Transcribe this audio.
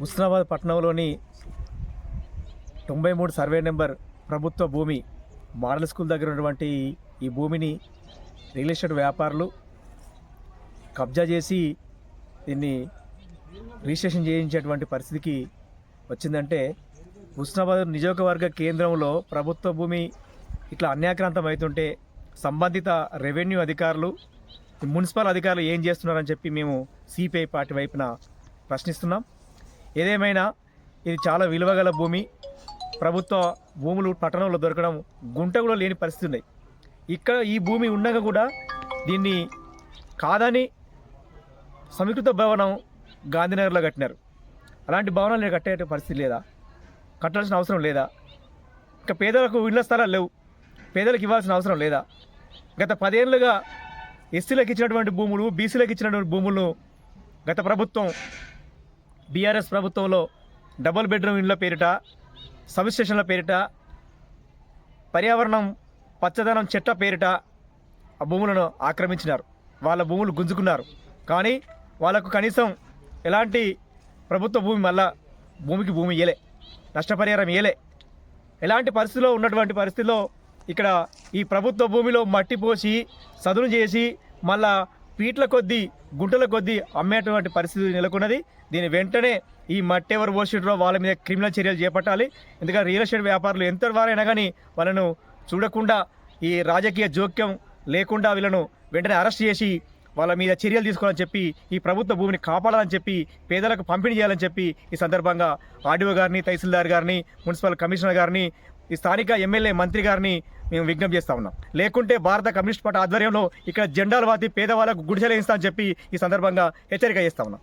హుస్నాబాద్ పట్టణంలోని తొంభై మూడు సర్వే నెంబర్ ప్రభుత్వ భూమి మోడల్ స్కూల్ దగ్గర ఉన్నటువంటి ఈ భూమిని రియల్ ఎస్టేట్ వ్యాపారులు కబ్జా చేసి దీన్ని రిజిస్ట్రేషన్ చేయించేటువంటి పరిస్థితికి వచ్చిందంటే హుస్నాబాద్ నియోజకవర్గ కేంద్రంలో ప్రభుత్వ భూమి ఇట్లా అన్యాక్రాంతం అవుతుంటే సంబంధిత రెవెన్యూ అధికారులు మున్సిపల్ అధికారులు ఏం చేస్తున్నారని చెప్పి మేము సిపిఐ పార్టీ వైపున ప్రశ్నిస్తున్నాం. ఏదేమైనా ఇది చాలా విలువగల భూమి. ప్రభుత్వ భూములు పట్టణంలో దొరకడం గుంట కూడా లేని పరిస్థితి ఉన్నాయి ఇక్కడ ఈ భూమి ఉండగా కూడా దీన్ని కాదని సమీకృత భవనం గాంధీనగర్లో కట్టినారు. అలాంటి భవనాలు నేను కట్టే పరిస్థితి లేదా? కట్టాల్సిన అవసరం లేదా? ఇంకా పేదలకు ఇళ్ళ స్థలాలు లేవు. పేదలకు ఇవ్వాల్సిన అవసరం లేదా? గత పదేళ్ళుగా ఎస్సీలకు ఇచ్చినటువంటి భూములు బీసీలకు ఇచ్చినటువంటి భూములను గత ప్రభుత్వం బీఆర్ఎస్ ప్రభుత్వంలో డబుల్ బెడ్రూమ్ ఇండ్ల పేరిట సబ్స్టేషన్ల పేరిట పర్యావరణం పచ్చదనం చెట్ల పేరిట ఆ భూములను ఆక్రమించినారు. వాళ్ళ భూములు గుంజుకున్నారు. కానీ వాళ్ళకు కనీసం ఎలాంటి ప్రభుత్వ భూమి మళ్ళా భూమికి భూమి ఇయ్యలే నష్టపరిహారం ఇయ్యలే. ఎలాంటి పరిస్థితిలో ఉన్నటువంటి పరిస్థితిలో ఇక్కడ ఈ ప్రభుత్వ భూమిలో మట్టి పోసి సదును చేసి మళ్ళా పీట్ల కొద్దీ గుంటల కొద్దీ అమ్మేటువంటి పరిస్థితి నెలకొన్నది. దీని వెంటనే ఈ మట్టి ఎవరు పోసిడ్రో వాళ్ళ మీద క్రిమినల్ చర్యలు చేపట్టాలి. ఎందుకంటే రియల్ ఎస్టేట్ వ్యాపారులు ఎంత వారైనా కానీ వాళ్ళను చూడకుండా ఈ రాజకీయ జోక్యం లేకుండా వీళ్ళను వెంటనే అరెస్ట్ చేసి వాళ్ళ మీద చర్యలు తీసుకోవాలని చెప్పి ఈ ప్రభుత్వ భూమిని కాపాడాలని చెప్పి పేదలకు పంపిణీ చేయాలని చెప్పి ఈ సందర్భంగా ఆర్డీఓ గారిని తహసీల్దార్ గారిని మున్సిపల్ కమిషనర్ గారిని ఈ స్థానిక ఎమ్మెల్యే మంత్రి గారిని మేము విజ్ఞప్తి చేస్తా ఉన్నాం. లేకుంటే భారత కమ్యూనిస్ట్ పార్టీ ఆధ్వర్యంలో ఇక్కడ జెండాలు వాతి పేదవాళ్ళకు గుడిసెలు వేయిస్తా చెప్పి ఈ సందర్భంగా హెచ్చరిక చేస్తా ఉన్నాం.